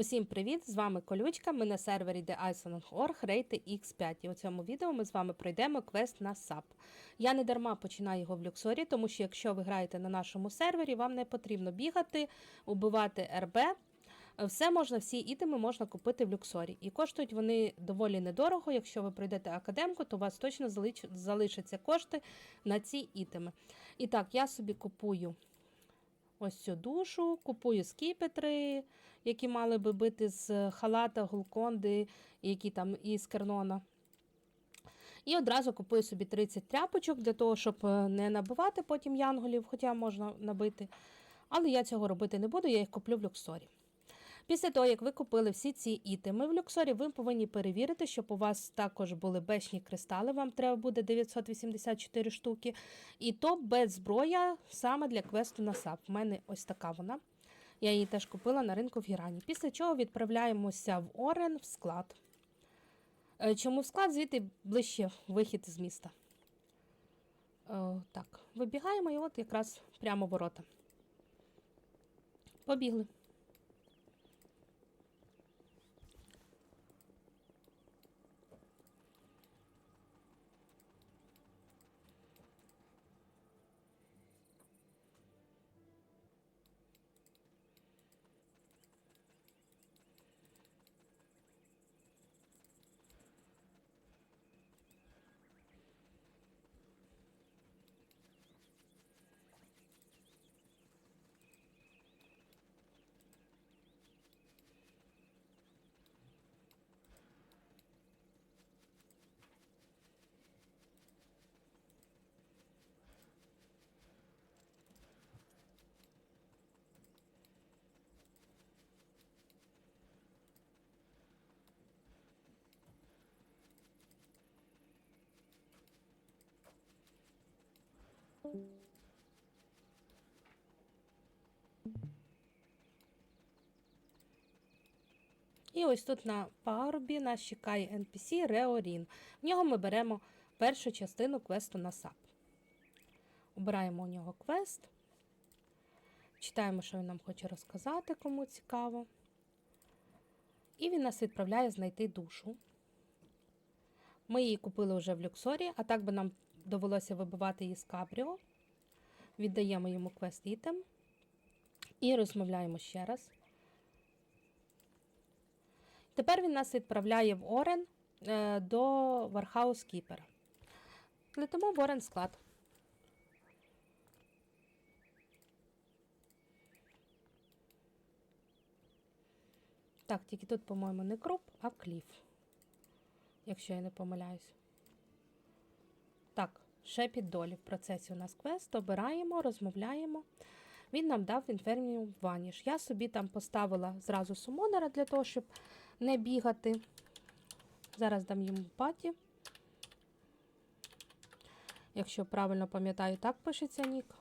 Усім привіт! З вами Колючка. Ми на сервері TheIceland.org рейти X5. І у цьому відео ми з вами пройдемо квест на SAP. Я не дарма починаю його в люксорі, тому що якщо ви граєте на нашому сервері, вам не потрібно бігати, убивати РБ. Все можна, всі ітеми можна купити в люксорі. І коштують вони доволі недорого. Якщо ви пройдете академку, то у вас точно залишаться кошти на ці ітеми. І так, я собі купую ось цю душу, купую скіпетри, які мали би бити з халата, гулконди, які там із кернона. І одразу купую собі 30 тряпочок для того, щоб е, не набивати потім янголів, хоча можна набити. Але я цього робити не буду, я їх куплю в люксорі. Після того, як ви купили всі ці ітеми в люксорі, ви повинні перевірити, щоб у вас також були бешні кристали. Вам треба буде 984 штуки. І то без зброя саме для квесту на САП. У мене ось така вона. Я її теж купила на ринку в Гірані. Після чого відправляємося в Орен в склад. Е, Чому в склад? Звідти ближче вихід з міста. Е, Так, вибігаємо і от якраз прямо ворота. Побігли. І ось тут на пагорбі нас чекає NPC Реорін. В нього ми беремо першу частину квесту на САП. Обираємо у нього квест. Читаємо, що він нам хоче розказати, кому цікаво. І він нас відправляє знайти душу. Ми її купили вже в люксорі, а так би нам довелося вибивати її з Кабріо. Віддаємо йому квест ітем. І розмовляємо ще раз. Тепер він нас відправляє в Орен е, до Вархаус Кіпера. Летимо в Орен склад. Так, тільки тут, по-моєму, не круп, а кліф. Якщо я не помиляюсь. Ще під долі в процесі у нас квест. Обираємо, розмовляємо. Він нам дав інферміум ваніш. Я собі там поставила зразу сумонера для того, щоб не бігати. Зараз дам йому паті. Якщо правильно пам'ятаю, так пишеться нік.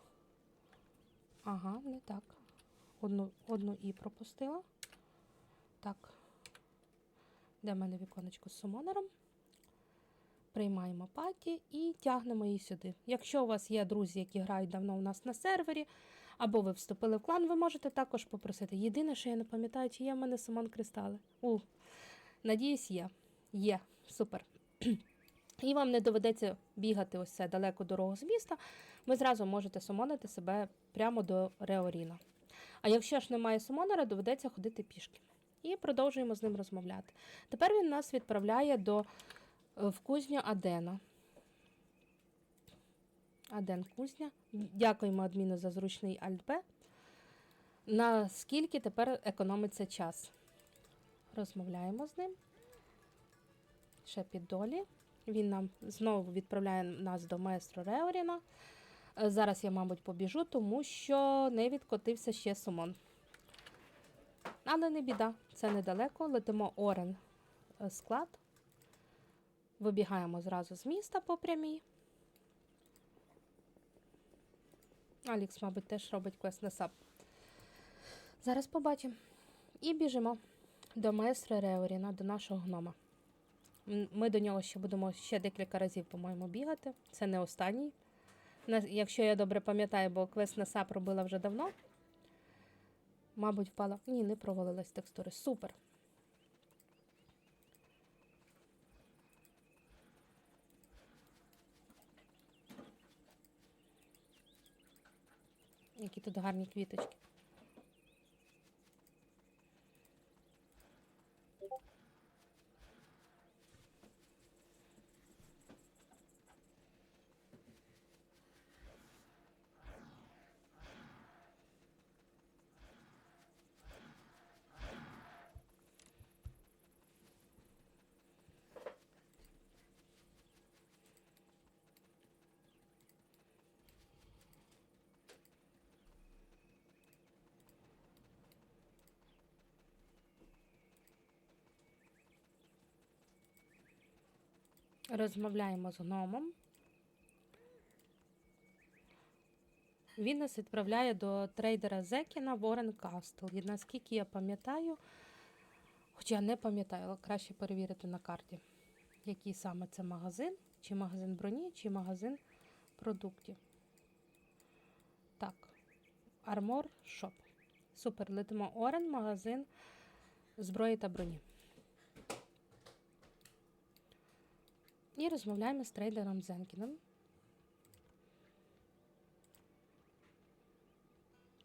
Ага, не так. Одну, одну і пропустила. Так. Де в мене віконечко з сумонером? Приймаємо паті і тягнемо її сюди. Якщо у вас є друзі, які грають давно у нас на сервері, або ви вступили в клан, ви можете також попросити. Єдине, що я не пам'ятаю, чи є в мене самон кристали. У, надіюсь, є. Є, супер. І вам не доведеться бігати ось це далеку дорогу з міста. Ви зразу можете сумонити себе прямо до Реоріна. А якщо ж немає сумонера, доведеться ходити пішки. І продовжуємо з ним розмовляти. Тепер він нас відправляє до в кузню Адена. Аден кузня. Дякуємо адміну за зручний альтб. Наскільки тепер економиться час? Розмовляємо з ним. Ще під долі. Він нам знову відправляє нас до майстру Реоріна. Зараз я, мабуть, побіжу, тому що не відкотився ще сумон. Але не біда, це недалеко. Летимо Орен е, склад. Вибігаємо зразу з міста по прямій. Алікс, мабуть, теж робить квест на САП. Зараз побачимо. І біжимо до майстра Реоріна, до нашого гнома. Ми до нього ще будемо ще декілька разів, по-моєму, бігати. Це не останній. Якщо я добре пам'ятаю, бо квест на САП робила вже давно. Мабуть, впала. Ні, не провалилась текстури. Супер. Які тут гарні квіточки. Розмовляємо з гномом. Він нас відправляє до трейдера Зекіна Ворен Кастл. І наскільки я пам'ятаю, хоча я не пам'ятаю, але краще перевірити на карті, який саме це магазин, чи магазин броні, чи магазин продуктів. Так, Armor Shop. Супер, летимо Орен, магазин зброї та броні. І розмовляємо з трейдером Зенкіном.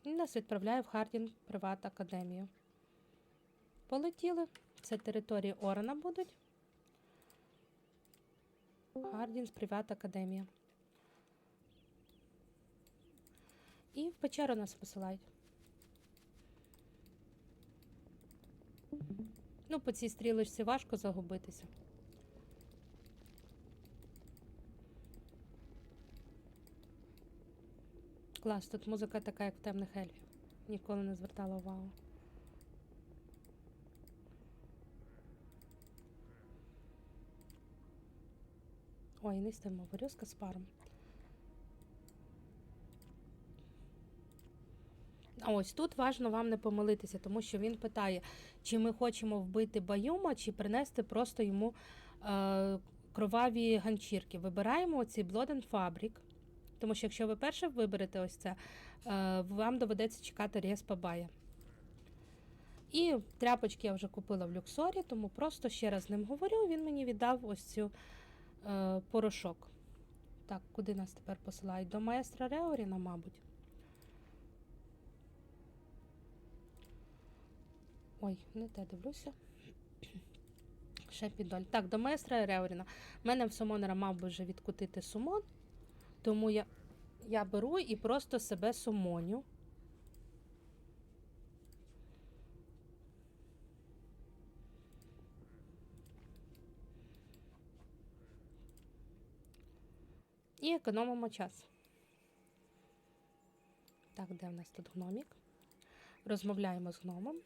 Він нас відправляє в Хардінг Приват Академію. Полетіли. Це території Орена будуть. Хардінс Приват Академія. І в печеру нас посилають. Ну, по цій стрілочці важко загубитися. Клас, тут музика така, як в темних ельфів. Ніколи не звертала увагу. Ой, не стимо, варюзка з паром. А ось тут важно вам не помилитися, тому що він питає, чи ми хочемо вбити Баюма, чи принести просто йому е, кроваві ганчірки. Вибираємо оці Blood and Fabric. Тому що якщо ви перше виберете ось це, е, вам доведеться чекати респа бая. І тряпочки я вже купила в люксорі, тому просто ще раз з ним говорю, він мені віддав ось цю е, порошок. Так, куди нас тепер посилають? До маестра Реоріна, мабуть. Ой, не те дивлюся. Ще підоль. Так, до маестра Реоріна. У мене в сумонера мав би вже відкутити сумон. Тому я, я беру і просто себе сумоню. І економимо час. Так, де в нас тут гномік? Розмовляємо з гномом.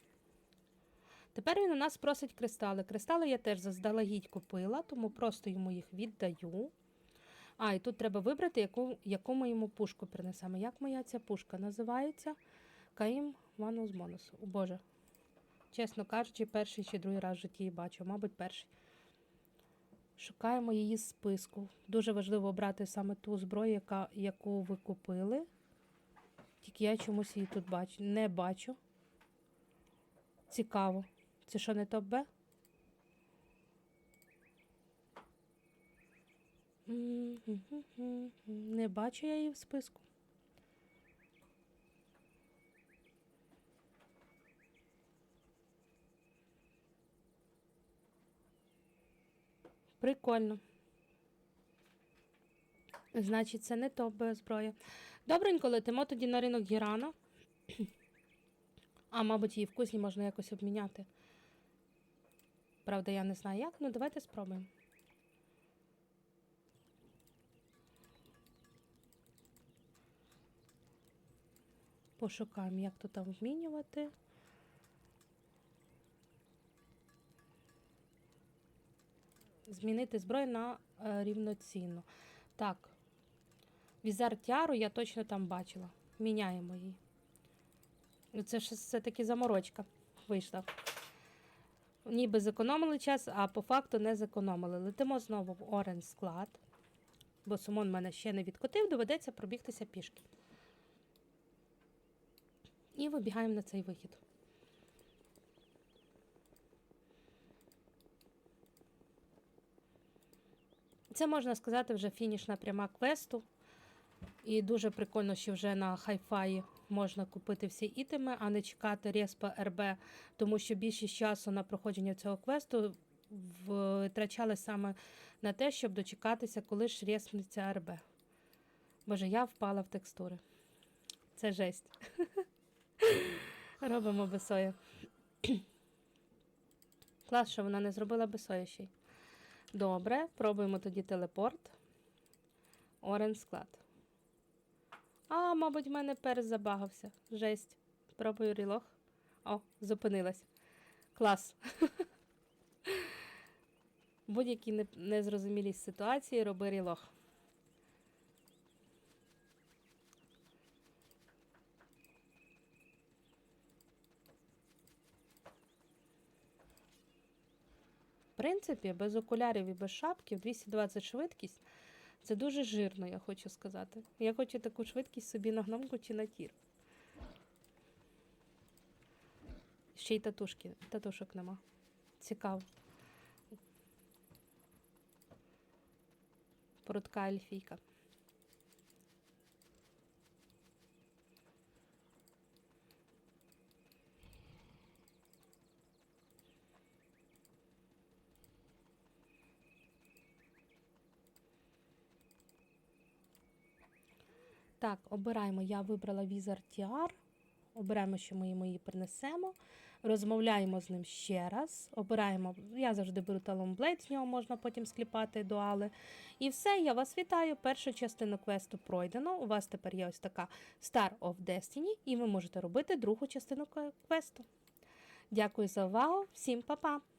Тепер він у нас просить кристали. Кристали я теж заздалегідь купила, тому просто йому їх віддаю. А, і тут треба вибрати, яку, яку ми йому пушку принесемо. Як моя ця пушка називається? Каїм Ванус Бонус. О Боже. Чесно кажучи, перший чи другий раз в житті її бачу, мабуть, перший. Шукаємо її з списку. Дуже важливо обрати саме ту зброю, яка, яку ви купили. Тільки я чомусь її тут бачу. Не бачу. Цікаво. Це що не топ Б? Не бачу я її в списку. Прикольно. Значить, це не топ зброя. Добренько летимо тоді на ринок Гірана. А, мабуть, її вкусні можна якось обміняти. Правда, я не знаю як, ну давайте спробуємо. Пошукаємо, як то там вмінювати. Змінити зброю на е, рівноцінну. Так. Візар Тяру я точно там бачила. Міняємо її. Ну, Це ж все-таки заморочка вийшла. Ніби зекономили час, а по факту не зекономили. Летимо знову в Орен склад, бо сумон мене ще не відкотив, доведеться пробігтися пішки. І вибігаємо на цей вихід. Це можна сказати вже фінішна пряма квесту. І дуже прикольно, що вже на хайфаї можна купити всі ітеми, а не чекати респа РБ, тому що більшість часу на проходження цього квесту витрачали саме на те, щоб дочекатися, коли ж респнеться РБ. Боже, я впала в текстури. Це жесть. Робимо бесоя. Клас, що вона не зробила бесоя ще й. Добре, пробуємо тоді телепорт. Орен склад. А, мабуть, в мене перс забагався. Жесть. Пробую рілог. О, зупинилась. Клас. Будь-якій не- незрозумілій ситуації роби рілог. Принципі, без окулярів і без шапки 220 швидкість це дуже жирно, я хочу сказати. Я хочу таку швидкість собі на гномку чи на тір. Ще й татушки, татушок нема. Цікаво. Прудка ельфійка. Так, обираємо. Я вибрала Wizard TR. Обираємо, що ми йому її принесемо. Розмовляємо з ним ще раз. Обираємо, я завжди беру Blade, з нього можна потім скліпати дуали. І все, я вас вітаю. Першу частину квесту пройдено. У вас тепер є ось така Star of Destiny, і ви можете робити другу частину квесту. Дякую за увагу. Всім па-па!